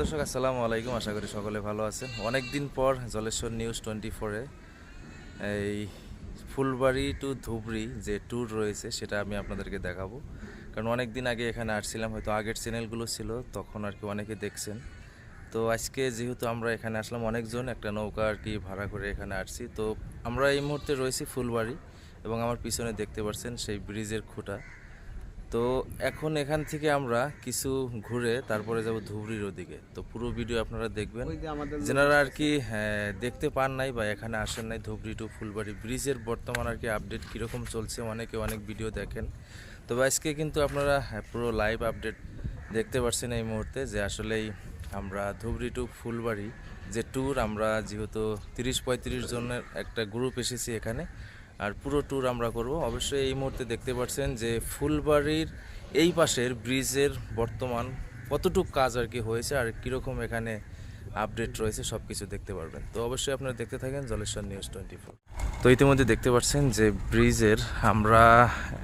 দর্শক, আসসালামু আলাইকুম। আশা করি সকলে ভালো আছেন। অনেক দিন পর জলেশ্বর নিউজ টোয়েন্টি ফোরে এই ফুলবাড়ি টু ধুবড়ি যে ট্যুর রয়েছে, সেটা আমি আপনাদেরকে দেখাবো। কারণ অনেক দিন আগে এখানে আসছিলাম, হয়তো আগের চ্যানেলগুলো ছিল, তখন আর কি অনেকে দেখছেন। তো আজকে যেহেতু আমরা এখানে আসলাম অনেকজন একটা নৌকা আর কি ভাড়া করে এখানে আসছি। তো আমরা এই মুহূর্তে রয়েছি ফুলবাড়ি এবং আমার পিছনে দেখতে পাচ্ছেন সেই ব্রিজের খুঁটা। তো এখন এখান থেকে আমরা কিছু ঘুরে তারপরে যাব ধুবড়ির ওদিকে। তো পুরো ভিডিও আপনারা দেখবেন। যেনারা আর কি হ্যাঁ, দেখতে পান নাই বা এখানে আসেন নাই ধুবড়ি টু ফুলবাড়ি ব্রিজের বর্তমান আর কি আপডেট কীরকম চলছে অনেকে অনেক ভিডিও দেখেন। তবে আজকে কিন্তু আপনারা হ্যাঁ, পুরো লাইভ আপডেট দেখতে পাচ্ছেন এই মুহূর্তে যে আসলেই আমরা ধুবড়ি টু ফুলবাড়ি, যে ট্যুর আমরা যেহেতু তিরিশ পঁয়ত্রিশ জনের একটা গ্রুপ এসেছি এখানে, আর পুরো ট্যুর আমরা করব। অবশ্যই এই মুহূর্তে দেখতে পাচ্ছেন যে ফুলবাড়ির এই পাশের ব্রিজের বর্তমান কতটুক কাজ আর কি হয়েছে আর কীরকম এখানে আপডেট রয়েছে সব কিছু দেখতে পারবেন। তো অবশ্যই আপনারা দেখতে থাকেন জলেশ্বর নিউজ টোয়েন্টি ফোর। তো ইতিমধ্যে দেখতে পাচ্ছেন যে ব্রিজের আমরা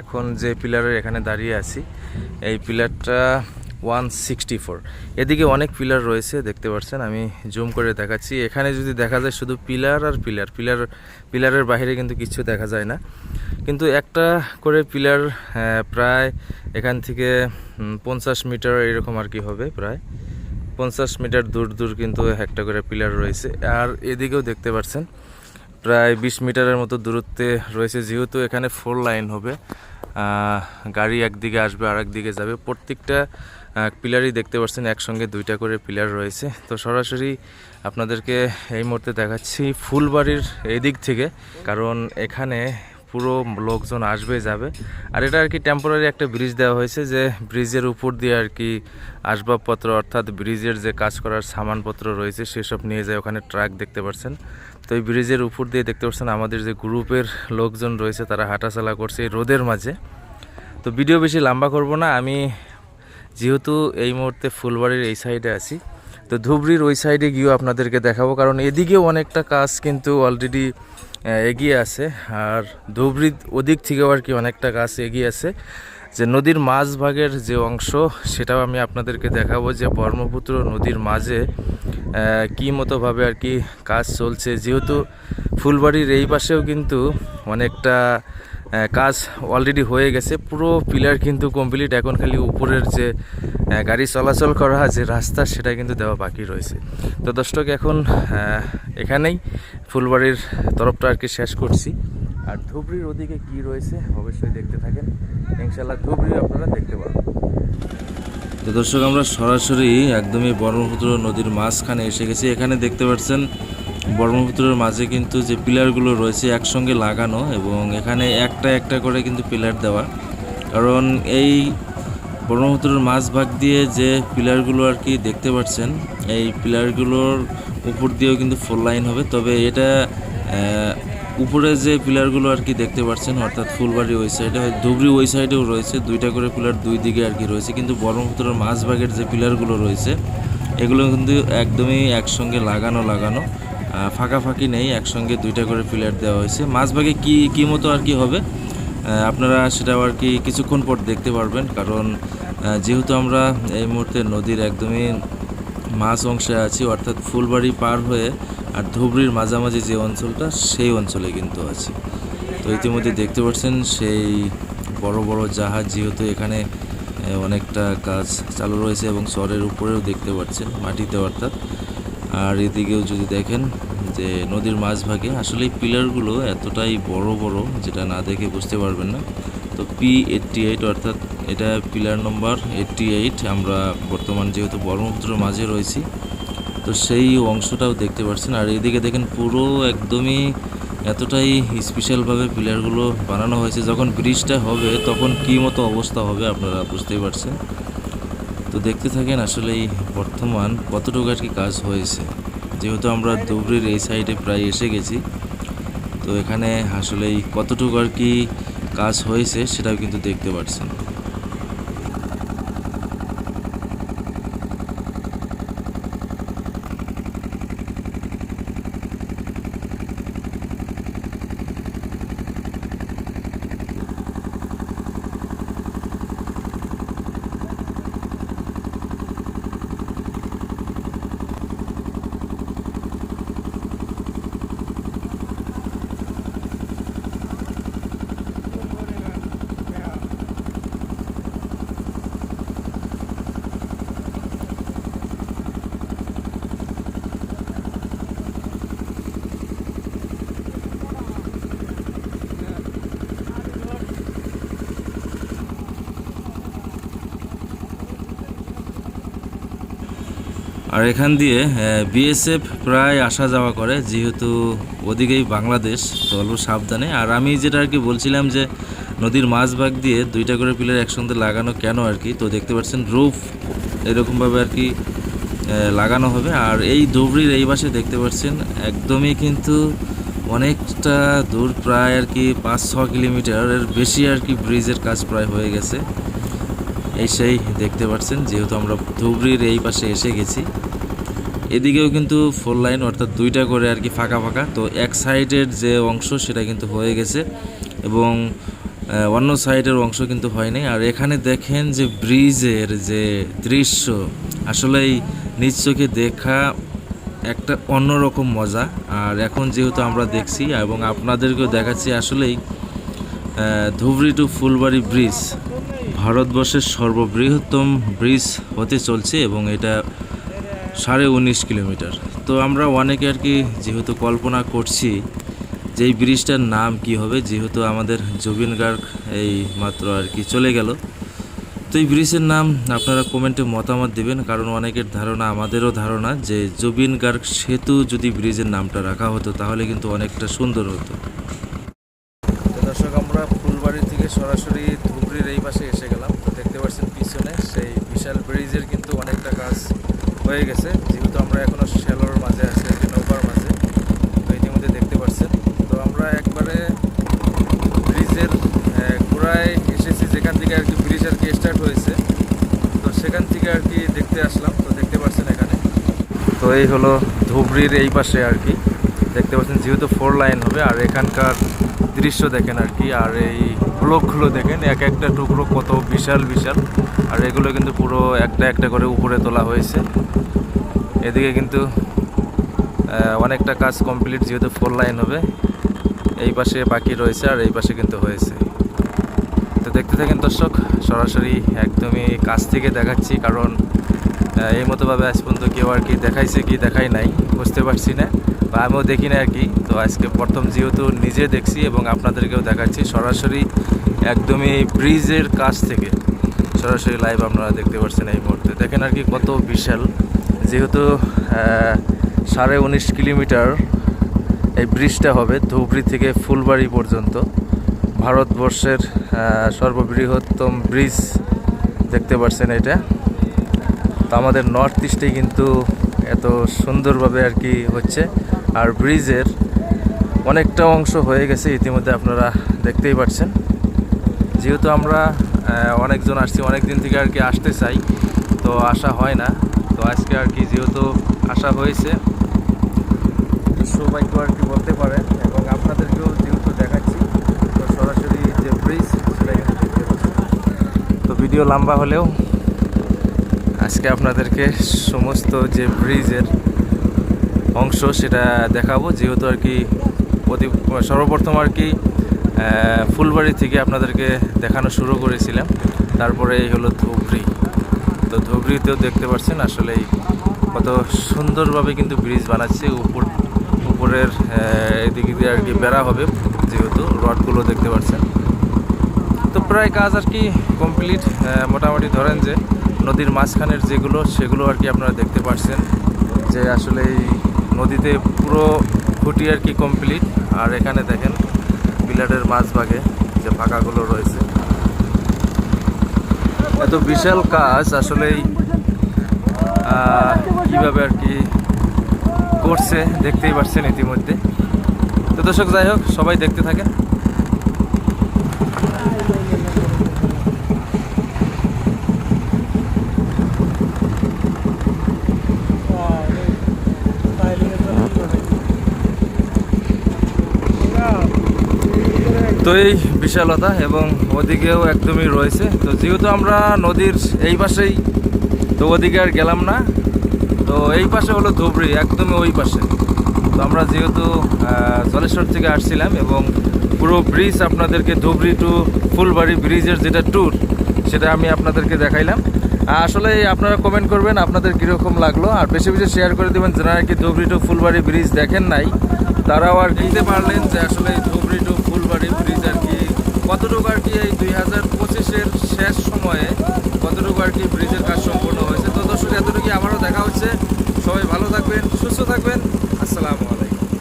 এখন যে পিলারের এখানে দাঁড়িয়ে আছি, এই পিলারটা ওয়ান সিক্সটি ফোর। এদিকে অনেক পিলার রয়েছে, দেখতে পাচ্ছেন, আমি জুম করে দেখাচ্ছি। এখানে যদি দেখা যায় শুধু পিলার আর পিলার পিলার, পিলারের বাইরে কিন্তু কিছু দেখা যায় না। কিন্তু একটা করে পিলার প্রায় এখান থেকে পঞ্চাশ মিটার এরকম আর কি হবে প্রায়। পঞ্চাশ মিটার দূর দূর কিন্তু একটা করে পিলার রয়েছে। আর এদিকেও দেখতে পাচ্ছেন, প্রায় বিশ মিটারের মতো দূরত্বে রয়েছে, যেহেতু এখানে ফোর লাইন হবে। গাড়ি একদিকে আসবে আর একদিকে যাবে। প্রত্যেকটা পিলারই দেখতে পাচ্ছেন, একসঙ্গে দুইটা করে পিলার রয়েছে। তো সরাসরি আপনাদেরকে এই মুহূর্তে দেখাচ্ছি ফুলবাড়ির এদিক থেকে, কারণ এখানে পুরো লোকজন আসবে, যাবে। আর এটা আর কি টেম্পোরারি একটা ব্রিজ দেওয়া হয়েছে যে ব্রিজের উপর দিয়ে আর কি আসবাবপত্র, অর্থাৎ ব্রিজের যে কাজ করার সামানপত্র রয়েছে, সেসব নিয়ে যায় ওখানে ট্রাক দেখতে পাচ্ছেন। তো এই ব্রিজের উপর দিয়ে দেখতে পাচ্ছেন আমাদের যে গ্রুপের লোকজন রয়েছে, তারা হাঁটাচলা করছে এই রোদের মাঝে। তো ভিডিও বেশি লম্বা করব না, আমি যেহেতু এই মুহূর্তে ফুলবাড়ির এই সাইডে আছি, তো ধুবড়ির ওই সাইডে গিয়েও আপনাদেরকে দেখাবো, কারণ এদিকেও অনেকটা কাজ কিন্তু অলরেডি এগিয়ে আছে। আর ধুবড়ির ওদিক থেকেও আর কি অনেকটা কাজ এগিয়ে আছে। যে নদীর মাঝ ভাগের যে অংশ, সেটাও আমি আপনাদেরকে দেখাবো যে ব্রহ্মপুত্র নদীর মাঝে কী মতোভাবে আর কি কাজ চলছে। যেহেতু ফুলবাড়ির এই পাশেও কিন্তু অনেকটা কাজ অলরেডি হয়ে গেছে। পুরো পিলার কিন্তু কমপ্লিট এখন খালি উপরের যে গাড়ি চলাচল করা যে রাস্তা, সেটা কিন্তু দেওয়া বাকি রয়েছে। তো দর্শক, এখন এখানেই ফুলবাড়ির তরফটা আর কি শেষ করছি। আর ধুবড়ির ওদিকে কি রয়েছে, অবশ্যই দেখতে থাকেন। ইনশাল্লাহ ধুবড়ি আপনারা দেখতে পাবেন। তো দর্শক, আমরা সরাসরি একদমই ব্রহ্মপুত্র নদীর মাঝখানে এসে গেছি। এখানে দেখতে পাচ্ছেন ব্রহ্মপুত্রের মাঝে কিন্তু যে পিলারগুলো রয়েছে একসঙ্গে লাগানো এবং এখানে একটা একটা করে কিন্তু পিলার দেওয়া। কারণ এই ব্রহ্মপুত্রের মাঝ ভাগ দিয়ে যে পিলারগুলো আর কি দেখতে পাচ্ছেন, এই পিলারগুলোর উপর দিয়েও কিন্তু ফোর লাইন হবে। তবে এটা উপরে যে পিলারগুলো আর কি দেখতে পাচ্ছেন, অর্থাৎ ফুলবাড়ি ওই সাইডে ধুবড়ি ওই সাইডেও রয়েছে, দুইটা করে পিলার দুই দিকে আর কি রয়েছে। কিন্তু ব্রহ্মপুত্রের মাঝ ভাগের যে পিলারগুলো রয়েছে, এগুলো কিন্তু একদমই একসঙ্গে লাগানো লাগানো। ফাঁকাফাঁকি নেই, একসঙ্গে দুইটা করে পিলার দেওয়া হয়েছে। মাঝভাগে কি, কী মতো আর কি হবে? আপনারা সেটাও আর কি কিছুক্ষণ পর দেখতে পারবেন, কারণ যেহেতু আমরা এই মুহূর্তে নদীর একদমই মাঝ অংশে আছি, অর্থাৎ ফুলবাড়ি পার হয়ে আর ধুবড়ির মাঝামাঝি যে অঞ্চলটা, সেই অঞ্চলে কিন্তু আছি। তো ইতিমধ্যে দেখতে পাচ্ছেন, সেই বড় বড় জাহাজ যেহেতু এখানে অনেকটা কাজ চালু রয়েছে এবং চরের উপরেও দেখতে পাচ্ছেন, মাটিতে অর্থাৎ। আর এদিকেও যদি দেখেন যে নদীর মাঝভাগে আসলে এই পিলারগুলো এতটাই বড় বড় যেটা না দেখে বুঝতে পারবেন না। তো পি এইটটি এইট অর্থাৎ এটা পিলার নম্বর এইটটি এইট আমরা বর্তমান যেহেতু ব্রহ্মপুত্রের মাঝে রয়েছি, তো সেই অংশটাও দেখতে পাচ্ছেন। আর এদিকে দেখেন পুরো একদমই এতটাই স্পেশালভাবে পিলারগুলো বানানো হয়েছে। যখন ব্রিজটা হবে, তখন কী মতো অবস্থা হবে আপনারা বুঝতেই পারছেন। তো দেখতে থাকেন আসলে এই বর্তমান কতটুকু আর কি কাজ হয়েছে। যেহেতু আমরা ধুবড়ির এই সাইডে প্রায় এসে গেছি, তো এখানে আসলে এই কতটুকু আর কি কাজ হয়েছে সেটাও কিন্তু দেখতে পাচ্ছেন আর এখান দিয়ে বিএসএফ প্রায় আসা যাওয়া করে, যেহেতু ওদিকেই বাংলাদেশ, তো অল্প সাবধানে। আর আমি যেটা আর কি বলছিলাম যে, নদীর মাঝভাগ দিয়ে দুইটা করে পিলার একসঙ্গে লাগানো কেন আর কি, তো দেখতে পাচ্ছেন রুফ এরকমভাবে আর কি লাগানো হবে। আর এই ধুবড়ির এই পাশে দেখতে পাচ্ছেন, একদমই কিন্তু অনেকটা দূর, প্রায় আর কি পাঁচ ছ কিলোমিটারের বেশি আর কি ব্রিজের কাজ প্রায় হয়ে গেছে। এই সেই দেখতে পাচ্ছেন যেহেতু আমরা ধুবড়ির এই পাশে এসে গেছি। এদিকেও কিন্তু ফোর লাইন অর্থাৎ দুইটা করে আর কি ফাঁকা ফাঁকা। তো এক সাইডের যে অংশ, সেটা কিন্তু হয়ে গেছে এবং অন্য সাইডের অংশ কিন্তু হয়নি। আর এখানে দেখেন যে ব্রিজের যে দৃশ্য, আসলেই নিজ চোখে দেখা একটা অন্যরকম মজা। আর এখন যেহেতু আমরা দেখছি এবং আপনাদেরকেও দেখাচ্ছি, আসলেই ধুবড়ি টু ফুলবাড়ি ব্রিজ। ভারতবর্ষের সর্ববৃহত্তম ব্রিজ হতে চলছে এবং এটা সাড়ে উনিশ কিলোমিটার। তো আমরা অনেকে আর কি যেহেতু কল্পনা করছি যে এই ব্রিজটার নাম কি হবে, যেহেতু আমাদের জুবিন গার্গ এই মাত্র আর কি চলে গেল। তো এই ব্রিজের নাম আপনারা কমেন্টে মতামত দেবেন, কারণ অনেকের ধারণা আমাদেরও ধারণা যে জুবিন গার্গ সেতু যদি ব্রিজের নামটা রাখা হতো তাহলে কিন্তু অনেকটা সুন্দর হতো। আমরা ফুলবাড়ি থেকে সরাসরি ধুবড়ির এই পাশে এসে গেলাম। তো দেখতে পাচ্ছেন পিছনে সেই বিশাল ব্রিজের কিন্তু অনেকটা কাজ হয়ে গেছে। যেহেতু আমরা এখনও শ্যালোর মাঝে আছি নৌকার মাঝে, তো ইতিমধ্যে দেখতে পাচ্ছেন। তো আমরা একবারে ব্রিজের গোড়ায় এসেছি, যেখান থেকে আর কি ব্রিজ আর কি স্টার্ট হয়েছে। তো সেখান থেকে আর কি দেখতে আসলাম। তো দেখতে পাচ্ছেন এখানে। তো এই হলো ধুবড়ির এই পাশে আর কি। দেখতে পাচ্ছেন, যেহেতু ফোর লাইন হবে, আর এখানকার দৃশ্য দেখেন আর কি, আর এই ব্লকগুলো দেখেন, এক একটা টুকরো কত বিশাল বিশাল, আর এগুলো কিন্তু পুরো একটা একটা করে উপরে তোলা হয়েছে। এদিকে কিন্তু অনেকটা কাজ কমপ্লিট যেহেতু ফোর লাইন হবে, এই পাশে বাকি রয়েছে আর এই পাশে কিন্তু হয়েছে। তো দেখতে থাকেন দর্শক, সরাসরি একদমই কাছ থেকে দেখাচ্ছি, কারণ এই মতোভাবে আজ পর্যন্ত কেউ আর কি দেখাইছে কি দেখাই নাই, বুঝতে পারছি না, বা আমিও দেখি না আর কি। তো আজকে প্রথম যেহেতু নিজে দেখছি এবং আপনাদেরকেও দেখাচ্ছি, সরাসরি একদমই ব্রিজের কাছ থেকে সরাসরি লাইভ আপনারা দেখতে পাচ্ছেন এই মুহূর্তে। দেখেন আর কি কত বিশাল। যেহেতু সাড়ে উনিশ কিলোমিটার এই ব্রিজটা হবে ধুবড়ি থেকে ফুলবাড়ি পর্যন্ত। ভারতবর্ষের সর্ববৃহত্তম ব্রিজ দেখতে পাচ্ছেন এটা। তো আমাদের নর্থ ইস্টে কিন্তু এত সুন্দরভাবে আর কি হচ্ছে। আর ব্রিজের অনেকটা অংশ হয়ে গেছে ইতিমধ্যে আপনারা দেখতেই পাচ্ছেন। যেহেতু আমরা অনেকজন আসছি অনেক দিন থেকে আর কি আসতে চাই, তো আসা হয় না। তো আজকে আর কি যেহেতু আসা হয়েছে সবাইকে আর কি বলতে পারেন। এবং আপনাদেরকেও যেহেতু দেখাচ্ছি, তো সরাসরি যে ব্রিজ সেটা কিন্তু তো ভিডিও লম্বা হলেও আজকে আপনাদেরকে সমস্ত যে ব্রিজের অংশ সেটা দেখাবো, যেহেতু আর কি প্রতি সর্বপ্রথম আর কি ফুলবাড়ি থেকে আপনাদেরকে দেখানো শুরু করেছিলাম। তারপরে এই হলো ধুবড়ি। তো ধুবড়িতেও দেখতে পাচ্ছেন আসলেই কত সুন্দরভাবে কিন্তু ব্রিজ বানাচ্ছে। উপর উপরের এদিকে দিয়ে আর কি বেড়া হবে, যেহেতু রডগুলো দেখতে পাচ্ছেন। তো প্রায় কাজ আর কি কমপ্লিট। মোটামুটি ধরেন যে নদীর মাঝখানের যেগুলো, সেগুলো আর কি আপনারা দেখতে পাচ্ছেন যে আসলে এই নদীতে পুরো খুঁটি আর কি কমপ্লিট আর এখানে দেখেন বিলাটের মাঝ ভাগে যে ফাঁকাগুলো রয়েছে। এত বিশাল কাজ আসলেই কীভাবে আর কি করছে দেখতেই পাচ্ছেন ইতিমধ্যে। তো দর্শক, যাই হোক, সবাই দেখতে থাকেন। তো এই বিশালতা এবং ওদিকেও একদমই রয়েছে। তো যেহেতু আমরা নদীর এই পাশেই, তো ওদিকে আর গেলাম না। তো এই পাশে হলো ধুবড়ি, একদমই ওই পাশে। তো আমরা যেহেতু জলেশ্বর থেকে আসছিলাম এবং পুরো ব্রিজ আপনাদেরকে ধুবড়ি টু ফুলবাড়ি ব্রিজের যেটা ট্যুর সেটা আমি আপনাদেরকে দেখাইলাম। আসলে আপনারা কমেন্ট করবেন আপনাদের কীরকম লাগল। আর বেশি বেশি শেয়ার করে দেবেন, যারা আর কি ধুবড়ি টু ফুলবাড়ি ব্রিজ দেখেন নাই, তারাও আর বুঝতে পারলেন যে আসলে ধুবড়ি টু বা রেফারিজ আর কি। কতটুকু আর কি এই দুই হাজার পঁচিশের শেষ সময়ে কতটুকু আর কি ব্রিজের কাজ সম্পূর্ণ হয়েছে? তো দর্শক এতটুকু আমারও দেখা হচ্ছে। সবাই ভালো থাকবেন, সুস্থ থাকবেন। আসসালামু আলাইকুম।